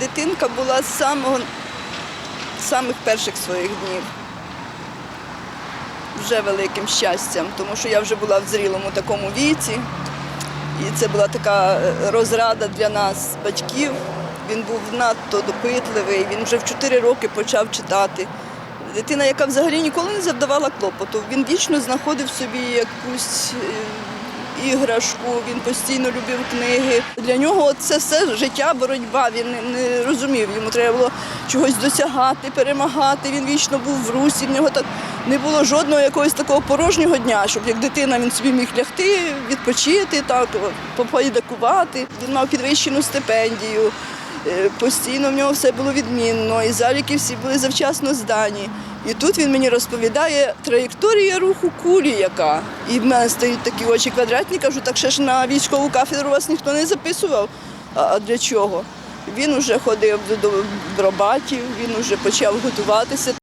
дитинка була з самого самих перших своїх днів. Вже великим щастям, тому що я вже була в зрілому такому віці. І це була така е, розрада для нас, батьків. Він був надто допитливий, він вже в 4 роки почав читати. Дитина, яка взагалі ніколи не завдавала клопоту, він вічно знаходив собі якусь е, іграшку, він постійно любив книги. Для нього це все життя, боротьба. Він не, розумів. Йому треба було чогось досягати, перемагати. Він вічно був в русі. В нього так не було жодного якогось такого порожнього дня, щоб як дитина він собі міг лягти, відпочити, так, попоїдакувати. Він мав підвищену стипендію. Е, Постійно в нього все було відмінно, і заліки всі були завчасно здані. І тут він мені розповідає траєкторія руху кулі, яка. І в мене стають такі очі квадратні, кажу, так ще ж на військову кафедру вас ніхто не записував. А для чого? Він вже ходив до бробатів, він вже почав готуватися.